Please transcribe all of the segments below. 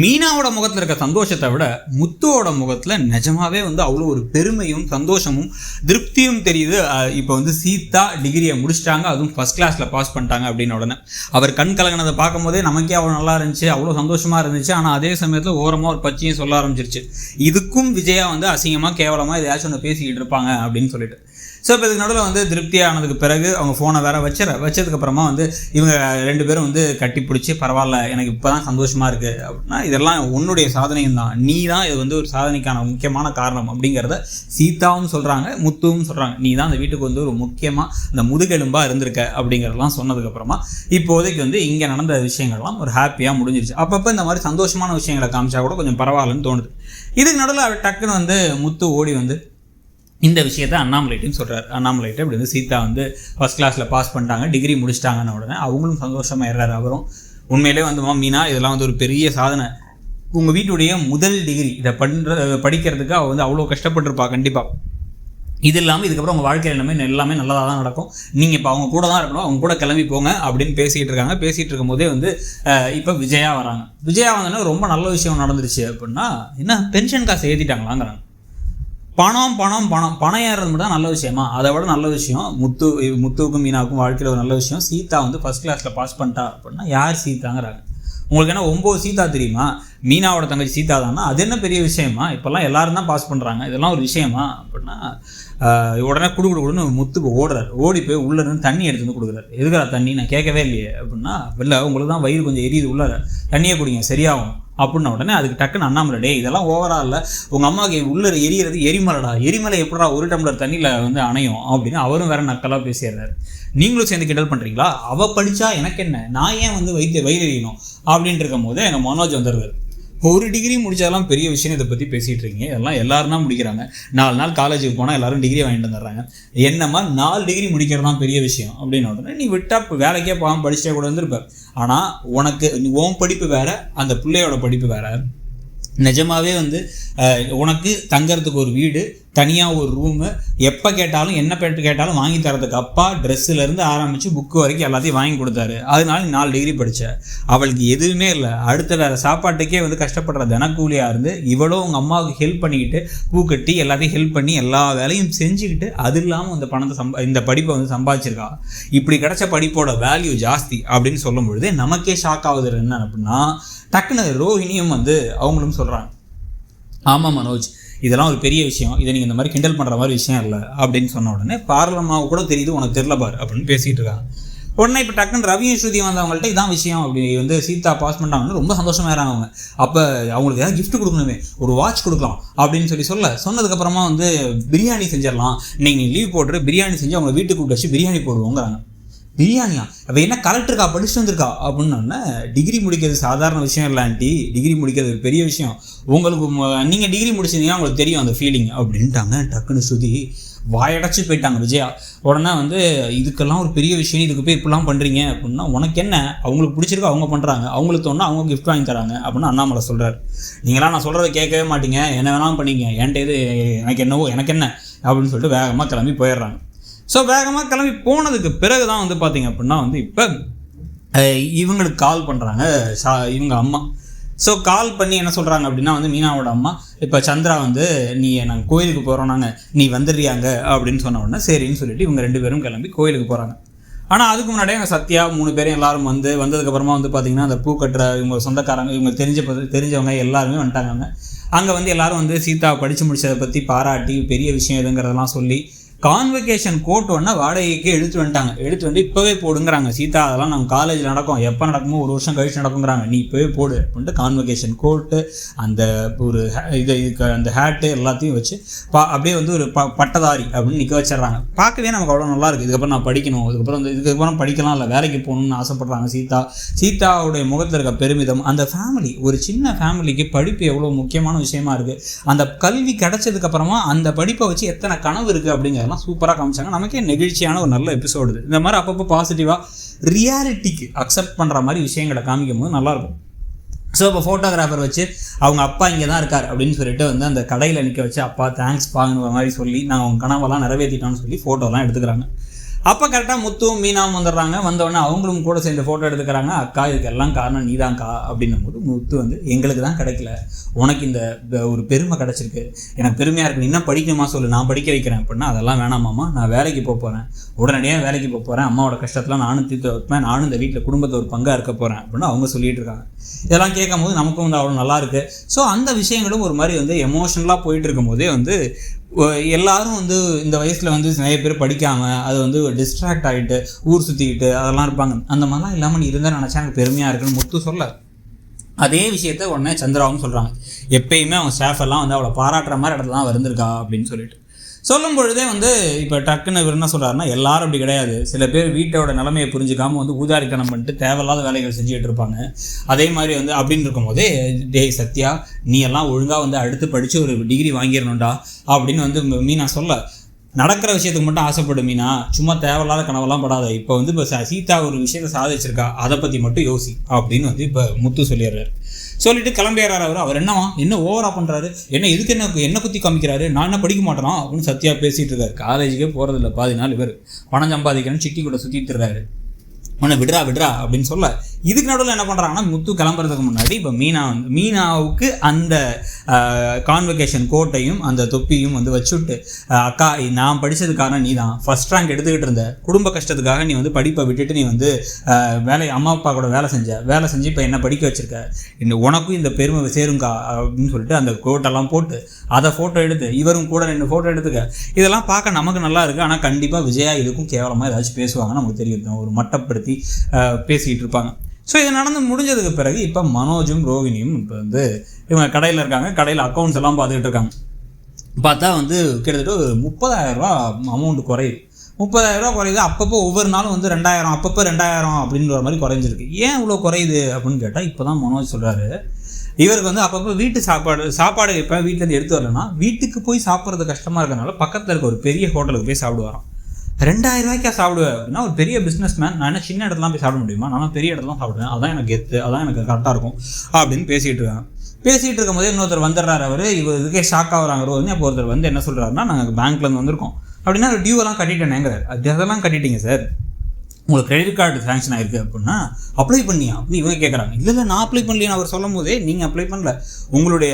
மீனாவோட முகத்தில் இருக்க சந்தோஷத்தை விட முத்துவோட முகத்தில் நிஜமாவே வந்து அவ்வளோ ஒரு பெருமையும் சந்தோஷமும் திருப்தியும் தெரியுது. இப்போ வந்து சீதா டிகிரியை முடிச்சிட்டாங்க. அதுவும் ஃபர்ஸ்ட் கிளாஸில் பாஸ் பண்ணிட்டாங்க அப்படின்னு உடனே. அவர் கண் கலங்கினதை பார்க்கும்போதே நமக்கே அவ்வளோ நல்லா இருந்துச்சு அவ்வளோ சந்தோஷமாக இருந்துச்சு. ஆனால் அதே சமயத்தில் ஓரமாக ஒரு பச்சையும் சொல்ல ஆரம்பிச்சிருச்சு. இதுக்கும் விஜயா வந்து அசிங்கமாக கேவலமாக எதையாச்சும் ஒன்று பேசிக்கிட்டு இருப்பாங்க அப்படின்னு சொல்லிட்டு. ஸோ இப்போ இதுக்கு நடுவில் வந்து திருப்தி ஆனதுக்கு பிறகு அவங்க ஃபோனை வேற வச்சிட வச்சதுக்கப்புறமா வந்து இவங்க ரெண்டு பேரும் வந்து கட்டி பிடிச்சி பரவாயில்ல எனக்கு இப்போ தான் சந்தோஷமாக இருக்குது அப்படின்னா இதெல்லாம் உன்னுடைய சாதனையும் தான். நீ தான் இது வந்து ஒரு சாதனைக்கான முக்கியமான காரணம் அப்படிங்கிறத சீதாவும் சொல்கிறாங்க முத்துவும் சொல்கிறாங்க நீ தான் அந்த வீட்டுக்கு வந்து ஒரு முக்கியமாக இந்த முதுகெலும்பாக இருந்திருக்க. அப்படிங்கிறதெல்லாம் சொன்னதுக்கப்புறமா இப்போதைக்கு வந்து இங்கே நடந்த விஷயங்கள்லாம் ஒரு ஹாப்பியாக முடிஞ்சிருச்சு. அப்பப்போ இந்த மாதிரி சந்தோஷமான விஷயங்களை காமிச்சா கூட கொஞ்சம் பரவாயில்லன்னு தோணுது. இதுக்கு நடுவில் டக்குன்னு வந்து முத்து ஓடி வந்து இந்த விஷயத்த அண்ணாமலைட்டையும் சொல்கிறார் அண்ணாமலைட்டு அப்படி வந்து சீதா வந்து ஃபஸ்ட் கிளாஸில் பாஸ் பண்ணிட்டாங்க டிகிரி முடிச்சிட்டாங்கன்னு உடனே அவங்களும் சந்தோஷமாக ஏறாரு. அவரும் உண்மையிலே வந்து மீனா இதெல்லாம் வந்து ஒரு பெரிய சாதனை. உங்கள் வீட்டுடைய முதல் டிகிரி இதை பண்ணுற படிக்கிறதுக்கு அவள் வந்து அவ்வளோ கஷ்டப்பட்டுருப்பா கண்டிப்பாக இது இல்லாமல் இதுக்கப்புறம் உங்கள் வாழ்க்கையில் எல்லாமே எல்லாமே நல்லதாக தான் நடக்கும். நீங்கள் இப்போ அவங்க கூட தான் இருக்கணும் அவங்க கூட கிளம்பி போங்க அப்படின்னு பேசிகிட்டு இருக்காங்க. பேசிகிட்டு இருக்கும்போதே வந்து இப்போ விஜயா வராங்க. விஜயா வந்தோடனே ரொம்ப நல்ல விஷயம் நடந்துருச்சு அப்படின்னா என்ன பென்ஷன் காசு ஏற்றிட்டாங்களாங்கிறாங்க பணம் பணம் பணம். பணம் ஏறுறது மட்டும் தான் நல்ல விஷயமா? அதை விட நல்ல விஷயம் முத்து முத்துவுக்கும் மீனாவுக்கும் வாழ்க்கையில் ஒரு நல்ல விஷயம். சீதா வந்து ஃபஸ்ட் கிளாஸில் பாஸ் பண்ணிட்டா அப்படின்னா யார் சீதாங்கிறாங்க? உங்களுக்கு என்ன ஒம்பது சீதா தெரியுமா? மீனாவோட தங்கச்சி சீதா தானா? அது என்ன பெரிய விஷயமா? இப்போல்லாம் எல்லாரும் தான் பாஸ் பண்ணுறாங்க இதெல்லாம் ஒரு விஷயமா? அப்படின்னா உடனே குடு குடு குடுன்னு முத்துக்கு ஓடுறாரு. ஓடி போய் உள்ள இருந்து தண்ணி எடுத்து வந்து கொடுக்குறாரு. எதுக்குறா தண்ணி? நான் கேட்கவே இல்லையே. அப்படின்னா இல்லை உங்களுக்கு தான் வயிறு கொஞ்சம் எரியுது உள்ள தண்ணியை குடிங்க. சரியாகும். அப்படின்ன உடனே அதுக்கு டக்குன்னு அண்ணாமலை இதெல்லாம் ஓவரா இல்லை. உங்கள் அம்மாவுக்கு உள்ள எரியறது எரிமலைடா. எரிமலை எப்படா ஒரு டம்ளர் தண்ணியில் வந்து அணையும்? அப்படின்னு அவரும் வேற நக்கலாக பேசிடுறாரு. நீங்களும் சேர்ந்து கிண்டல் பண்ணுறீங்களா அவள் படித்தா எனக்கு என்ன? நான் ஏன் வந்து வைத்திய வயிறு எரியணும் அப்படின்ட்டு இருக்கும் போது எங்கள் மனோஜ் வந்துடுறாரு ஒரு டிகிரி முடிச்சதெல்லாம் பெரிய விஷயம் இதை பற்றி பேசிகிட்டு இருக்கீங்க. இதெல்லாம் எல்லாரும் தான் முடிக்கிறாங்க. நாலு நாள் காலேஜுக்கு போனால் எல்லாரும் டிகிரி வாங்கிட்டு வந்துடுறாங்க. என்னம்மா நாலு டிகிரி முடிக்கிறது தான் பெரிய விஷயம் அப்படின்னு உடனே நீ விட்டா வேலைக்கே போகாமல் படிச்சிட்டே கூட வந்திருப்ப ஆனால் உனக்கு நீ- உன் படிப்பு வேற அந்த பிள்ளையோட படிப்பு வேற. நிஜமாவே வந்து உனக்கு தங்கறதுக்கு ஒரு வீடு தனியாக ஒரு ரூமு எப்போ கேட்டாலும் என்ன பேட்டு கேட்டாலும் வாங்கி தரதுக்கு அப்பா ட்ரெஸ்ஸுலேருந்து ஆரம்பித்து புக்கு வரைக்கும் எல்லாத்தையும் வாங்கி கொடுத்தாரு. அதனால நாலு டிகிரி படித்தேன் அவளுக்கு எதுவுமே இல்லை. அடுத்த வேறு சாப்பாட்டுக்கே வந்து கஷ்டப்படுற தினக்கூலியாக இருந்து இவ்வளோ உங்கள் அம்மாவுக்கு ஹெல்ப் பண்ணிக்கிட்டு பூ கட்டி எல்லாத்தையும் ஹெல்ப் பண்ணி எல்லா வேலையும் செஞ்சுக்கிட்டு அது இல்லாமல் இந்த பணத்தை சம்பா இந்த படிப்பை வந்து சம்பாதிச்சிருக்கா. இப்படி கிடச்ச படிப்போட வேல்யூ ஜாஸ்தி அப்படின்னு சொல்லும் பொழுது நமக்கே ஷாக் ஆகுது. என்ன அப்படின்னா டக்குன்னு ரோஹிணியும் வந்து அவங்களும் சொல்கிறாங்க ஆமாம் மனோஜ். இதெல்லாம் ஒரு பெரிய விஷயம். இதை நீங்கள் இந்த மாதிரி கிண்டல் பண்ணுற மாதிரி விஷயம் இல்லை. அப்படின்னு சொன்ன உடனே பார்லமாவு கூட தெரியுது உனக்கு தெரில பார் அப்படின்னு பேசிகிட்டு இருக்காங்க. உடனே இப்போ டக்குன்னு ரவியும் ஸ்ருதி வந்தவங்கள்ட்ட இதான் விஷயம். அப்படி வந்து சீதா பாஸ் பண்ணாங்கன்னு ரொம்ப சந்தோஷமாயிறாங்க அவங்க. அப்போ அவங்களுக்கு ஏதாவது கிஃப்ட் கொடுக்கணுமே ஒரு வாட்ச் கொடுக்கலாம் அப்படின்னு சொல்லி சொல்ல சொன்னதுக்கப்புறமா வந்து பிரியாணி செஞ்சிடலாம். நீங்கள் லீவ் போட்டு பிரியாணி செஞ்சு அவங்க வீட்டுக்கு கூப்பிட்டு வச்சு பிரியாணி போடுவோங்கிறாங்க. பிரியாணியா அப்போ என்ன கலெக்டருக்கா படிச்சுட்டு வந்திருக்கா? அப்படின்னு டிகிரி முடிக்கிறது சாதாரண விஷயம் இல்லாண்டி டிகிரி முடிக்கிறது ஒரு பெரிய விஷயம். உங்களுக்கு நீங்கள் டிகிரி முடிச்சிருந்தீங்கன்னா உங்களுக்கு தெரியும் அந்த ஃபீலிங் அப்படின்ட்டாங்க டக்குன்னு சுதி. வாயடைச்சு போயிட்டாங்க விஜயா. உடனே வந்து இதுக்கெல்லாம் ஒரு பெரிய விஷயம் இதுக்கு போய் இப்படிலாம் பண்ணுறீங்க அப்படின்னா உனக்கு என்ன? அவங்களுக்கு பிடிச்சிருக்கு அவங்க பண்ணுறாங்க அவங்களுக்கு தோணுனா அவங்க கிஃப்ட் வாங்கி தராங்க. அப்படின்னு அண்ணாமலை சொல்கிறார் நீங்களாம் நான் சொல்கிறத கேட்கவே மாட்டீங்க. என்ன வேணாலும் பண்ணிங்க. என்கிட்ட இது எனக்கு என்னவோ எனக்கு என்ன? அப்படின்னு சொல்லிட்டு வேகமாக கிளம்பி போயிடுறாங்க. ஸோ வேகமாக கிளம்பி போனதுக்கு பிறகு தான் வந்து பார்த்தீங்க அப்படின்னா வந்து இப்போ இவங்களுக்கு கால் பண்ணுறாங்க ஷா இவங்க அம்மா. ஸோ கால் பண்ணி என்ன சொல்கிறாங்க அப்படின்னா வந்து மீனாவோட அம்மா இப்போ சந்திரா வந்து நீ நாங்கள் கோயிலுக்கு போகிறோம் நாங்கள் நீ வந்துடுறியாங்க அப்படின்னு சொன்ன உடனே சரின்னு சொல்லிட்டு இவங்க ரெண்டு பேரும் கிளம்பி கோயிலுக்கு போகிறாங்க ஆனால் அதுக்கு முன்னாடியே அங்கே சத்யா மூணு பேரும் எல்லாரும் வந்து வந்ததுக்கப்புறமா வந்து பார்த்தீங்கன்னா அந்த பூ கட்டுற இவங்க சொந்தக்காரங்க இவங்க தெரிஞ்ச ப- தெரிஞ்சவங்க எல்லாருமே வந்துட்டாங்க அங்கே. வந்து எல்லாரும் வந்து சீதா படித்து முடிச்சதை பற்றி பாராட்டி பெரிய விஷயம் எதுங்கிறதெல்லாம் சொல்லி கான்வெகேஷன் கோட் ஒன்று வாடகைக்கு எடுத்து வந்துட்டாங்க. எடுத்து வந்து இப்போவே போடுங்கிறாங்க. சீதா அதெல்லாம் நம்ம காலேஜில் நடக்கும். எப்போ நடக்குமோ ஒரு வருஷம் கழிச்சு நடக்குங்கிறாங்க. நீ இப்போவே போடு அப்படின்ட்டு கான்வெகேஷன் கோட்டு அந்த ஒரு ha- இது இதுக்கு அந்த ஹேட்டு எல்லாத்தையும் வச்சு பா அப்படியே வந்து ஒரு ப பட்டதாரி அப்படின்னு நிற்க வச்சிடுறாங்க. பார்க்கவே நமக்கு அவ்வளோ நல்லா இருக்குது இதுக்கப்புறம் நான் படிக்கணும். அதுக்கப்புறம் வந்து இதுக்கப்புறம் படிக்கலாம் இல்லை வேலைக்கு போகணும்னு ஆசைப்படுறாங்க சீதா. சீதாவுடைய முகத்தில் இருக்க பெருமிதம் அந்த ஃபேமிலி ஒரு சின்ன ஃபேமிலிக்கு படிப்பு எவ்வளோ முக்கியமான விஷயமா இருக்குது அந்த கல்வி கிடச்சதுக்கப்புறமா அந்த படிப்பை வச்சு எத்தனை கனவு இருக்குது அப்படிங்கிறதெல்லாம் சூப்பராக காமிச்சாங்க. நமக்கே நெகிழ்ச்சியான ஒரு நல்ல எபிசோடு இந்த மாதிரி அப்பப்போ பாசிட்டிவாக ரியாலிட்டிக்கு அக்செப்ட் பண்ணுற மாதிரி விஷயங்களை காமிக்கும் போது நல்லாயிருக்கும். ஸோ இப்போ ஃபோட்டோகிராஃபர் வச்சு அவங்க அப்பா இங்கே தான் இருக்கார் அப்படின்னு சொல்லிட்டு வந்து அந்த கடையில் நிற்க வச்சு அப்பா தேங்க்ஸ் பாங்கிற மாதிரி சொல்லி நான் அவங்க கனவெல்லாம் நிறைவேற்றிட்டோன்னு சொல்லி ஃபோட்டோலாம் எடுத்துக்கிறாங்க. அப்போ கரெக்டாக முத்துவும் மீனாவும் வந்துடுறாங்க. வந்தோடனே அவங்களும் கூட சேர்ந்து ஃபோட்டோ எடுத்துக்கிறாங்க. அக்கா இதுக்கெல்லாம் காரணம் நீ நீதான்க்கா அப்படின்னும் போது முத்து வந்து எங்களுக்கு தான் கிடைக்கல. உனக்கு இந்த ஒரு பெருமை கிடச்சிருக்கு. எனக்கு பெருமையாக இருக்கு. நீ என்ன படிக்கணுமா சொல்லு. நான் படிக்க வைக்கிறேன். அப்படின்னா அதெல்லாம் வேணாமாம்மா நான் வேலைக்கு போக போகிறேன் உடனடியாக வேலைக்கு போக போகிறேன் அம்மாவோட கஷ்டத்தெல்லாம் நானும் தீர்த்து வைப்பேன். நானும் இந்த வீட்டில் குடும்பத்தை ஒரு பங்காக இருக்க போகிறேன் அப்படின்னு அவங்க சொல்லிட்டு இருக்காங்க. இதெல்லாம் கேட்கும் போது நமக்கும் வந்து அவ்வளோ நல்லா இருக்குது ஸோ அந்த விஷயங்களும் ஒரு மாதிரி வந்து எமோஷனலாக போயிட்டு இருக்கும்போதே வந்து எல்லாரும் வந்து இந்த வயசில் வந்து நிறைய பேர் படிக்காமல் அது வந்து டிஸ்ட்ராக்ட் ஆகிட்டு ஊர் சுற்றிக்கிட்டு அதெல்லாம் இருப்பாங்க. அந்த மாதிரிலாம் இல்லாமல் நீ இருந்தால் நினச்சா எனக்கு பெருமையாக இருக்குன்னு முத்து சொல்ல. அதே விஷயத்த உடனே சந்திராவும் சொல்கிறாங்க எப்பயுமே அவங்க ஸ்டாஃப் எல்லாம் வந்து அவளை பாராட்டுற மாதிரி இடத்துல தான் வந்திருக்கா அப்படின்னு சொல்லிட்டு. சொல்லும் பொழுதே வந்து இப்போ டக்குன்னு இவர் என்ன சொல்கிறாருன்னா எல்லாரும் அப்படி கிடையாது. சில பேர் வீட்டோட நிலைமையை புரிஞ்சுக்காமல் வந்து ஊதாரித்தனம் பண்ணிட்டு தேவையில்லாத வேலைகள் செஞ்சுட்டு இருப்பாங்க. அதே மாதிரி வந்து அப்படின்னு இருக்கும்போதே டேய் சத்யா நீ எல்லாம் ஒழுங்காக வந்து அடுத்து படித்து ஒரு டிகிரி வாங்கிடணும்டா அப்படின்னு வந்து மீனா சொல்ல. நடக்கிற விஷயத்துக்கு மட்டும் ஆசைப்படு மீனா. சும்மா தேவையில்லாத கனவெல்லாம் படாத. இப்போ வந்து இப்போ சீதா ஒரு விஷயத்தை சாதிச்சிருக்கா. அதை பற்றி மட்டும் யோசி அப்படின்னு வந்து இப்போ முத்து சொல்லிடுறாரு. சொல்லிட்டு கிளம்பிடுறாரு அவர். அவர் என்னவா என்ன ஓவரா பண்ணுறாரு என்ன இதுக்கு என்ன என்ன குத்தி காமிக்கிறாரு? நான் என்ன படிக்க மாட்டேனா? அப்படின்னு சத்தியா பேசிகிட்டு இருக்காரு. காலேஜுக்கே போகிறதில்ல பாதி நாள் இவர் பணம் சம்பாதிக்கணும்னு சிட்டி கூட சுற்றிட்டு இருக்காரு. உன்னை விடுறா விடுறா அப்படின்னு சொல்ல இதுக்கு நடுவில் என்ன பண்ணுறாங்கன்னா முத்து கிளம்புறதுக்கு முன்னாடி இப்போ மீனா வந்து மீனாவுக்கு அந்த கான்வெகேஷன் கோட்டையும் அந்த தொப்பியும் வந்து வச்சுட்டு அக்கா நான் படித்ததுக்காக நீ தான் ஃபஸ்ட் ரேங்க் எடுத்துக்கிட்டு இருந்த. குடும்ப கஷ்டத்துக்காக நீ வந்து படிப்பை விட்டுட்டு நீ வந்து வேலை அம்மா அப்பா கூட வேலை செஞ்ச. வேலை செஞ்சு இப்போ என்ன படிக்க வச்சிருக்க? இந்த உனக்கும் இந்த பெருமை சேருங்கா அப்படின்னு சொல்லிட்டு அந்த கோட்டெல்லாம் போட்டு அதை ஃபோட்டோ எடுத்து இவரும் கூட ரெண்டு ஃபோட்டோ எடுத்துக்க. இதெல்லாம் பார்க்க நமக்கு நல்லா இருக்குது ஆனால் கண்டிப்பாக விஜயா இதுக்கும் கேவலமாக ஏதாச்சும் பேசுவாங்கன்னு நமக்கு தெரியும். ஒரு மட்டப்படுத்தி பற்றி பேசிக்கிட்டு இருப்பாங்க. ஸோ இது நடந்து முடிஞ்சதுக்கு பிறகு இப்போ மனோஜும் ரோகிணியும் இப்போ வந்து இவங்க கடையில் இருக்காங்க. கடையில் அக்கௌண்ட்ஸ் எல்லாம் பார்த்துக்கிட்டு இருக்காங்க. பார்த்தா வந்து கிட்டத்தட்ட ஒரு முப்பதாயிரரூபா அமௌண்ட் குறையுது. முப்பதாயிரரூபா குறையுது. அப்பப்போ ஒவ்வொரு நாளும் வந்து ரெண்டாயிரம் அப்பப்போ ரெண்டாயிரம் அப்படின்ற மாதிரி குறைஞ்சிருக்கு. ஏன் இவ்வளோ குறையுது அப்படின்னு கேட்டால் இப்போ தான் மனோஜ் சொல்கிறாரு இவருக்கு வந்து அப்பப்போ வீட்டு சாப்பாடு சாப்பாடு இப்போ வீட்டிலேருந்து எடுத்து வரலன்னா வீட்டுக்கு போய் சாப்பிட்றது கஷ்டமாக இருக்கறனால பக்கத்தில் இருக்க ஒரு பெரிய ஹோட்டலுக்கு போய் சாப்பிடுவாராம். ரெண்டாயிரம் ரூபாய்க்கா சாப்பிடுவேன் அப்படின்னா ஒரு பெரிய பிஸ்னஸ் மேன் நான் என்ன சின்ன இடத்துல போய் சாப்பிட முடியுமா? நான் பெரிய இடத்துல சாப்பிடுவேன். அதான் எனக்கு கெத்து அதான் எனக்கு கரெக்டாக இருக்கும் அப்படின்னு பேசிகிட்டு இருக்கேன். பேசிகிட்டு இருக்கும்போது இன்னொருத்தர் வந்துடுறாரு அவர். இவர் இதுக்கே ஷாக் ஆகுறாங்க ரோஹினி அப்போ ஒருத்தர் வந்து என்ன சொல்கிறாருன்னா நாங்கள் பேங்க்லேருந்து வந்திருக்கோம். அப்படின்னா டியூவெல்லாம் கட்டிட்டேனேங்கிறார் அது அதெல்லாம் கட்டிட்டீங்க சார் உங்களுக்கு கிரெடிட் கார்டு சேங்ஷன் ஆயிருக்கு அப்படின்னா அப்ளை பண்ணியா? அப்படின்னு இவங்க கேட்குறாங்க இல்லை இல்லை நான் அப்ளை பண்ணலையே அவர் சொல்லும் போதே நீங்கள் அப்ளை பண்ணல. உங்களுடைய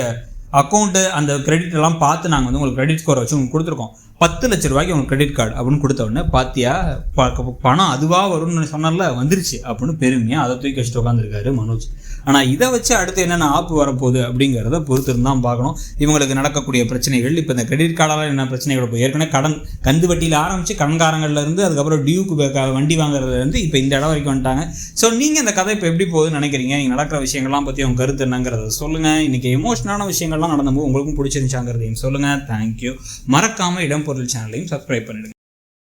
அக்கௌண்ட்டு அந்த கிரெடிட் எல்லாம் பார்த்து நாங்கள் வந்து உங்களுக்கு கிரெடிட் ஸ்கோரை வச்சு உங்களுக்கு கொடுத்துருக்கோம். பத்து லட்ச ரூபாய்க்கு உங்களுக்கு கிரெடிட் கார்டு அப்படின்னு கொடுத்த உடனே பாத்தியா ப- பணம் அதுவாக வரும்னு சொன்னால வந்துருச்சு அப்படின்னு பெருமையாக அதை தூக்கி வச்சுட்டு உட்காந்துருக்காரு மனோஜ். ஆனால் இதை வச்சு அடுத்து என்னென்ன ஆப்பு வரப்போகுது அப்படிங்கிறத பொறுத்து தான் பார்க்கணும். இவங்களுக்கு நடக்கக்கூடிய பிரச்சனைகள் இப்போ இந்த கிரெடிட் கார்டால் என்ன பிரச்சனைகள் இப்போ ஏற்கனவே கடன் கந்து வட்டியில் ஆரம்பித்து கடன்காரங்கள்லேருந்து அதுக்கப்புறம் டியூக்கு வண்டி வாங்குறதுலேருந்து இப்போ இந்த இடம் வரைக்கும் வந்துட்டாங்க. ஸோ நீங்கள் இந்த கதை இப்போ எப்படி போகுதுன்னு நினைக்கிறீங்க? நீங்கள் நடக்கிற விஷயங்கள்லாம் பற்றி உங்க கருத்து என்னங்கிறத சொல்லுங்கள் இன்றைக்கி எமோஷனான விஷயங்கள்லாம் நடந்தபோது உங்களுக்கும் பிடிச்சிருந்துச்சாங்கிறதையும் சொல்லுங்கள் தேங்க்யூ மறக்காமல் இடம்பொருள் சேனலையும் சப்ஸ்கிரைப் பண்ணிடுங்க.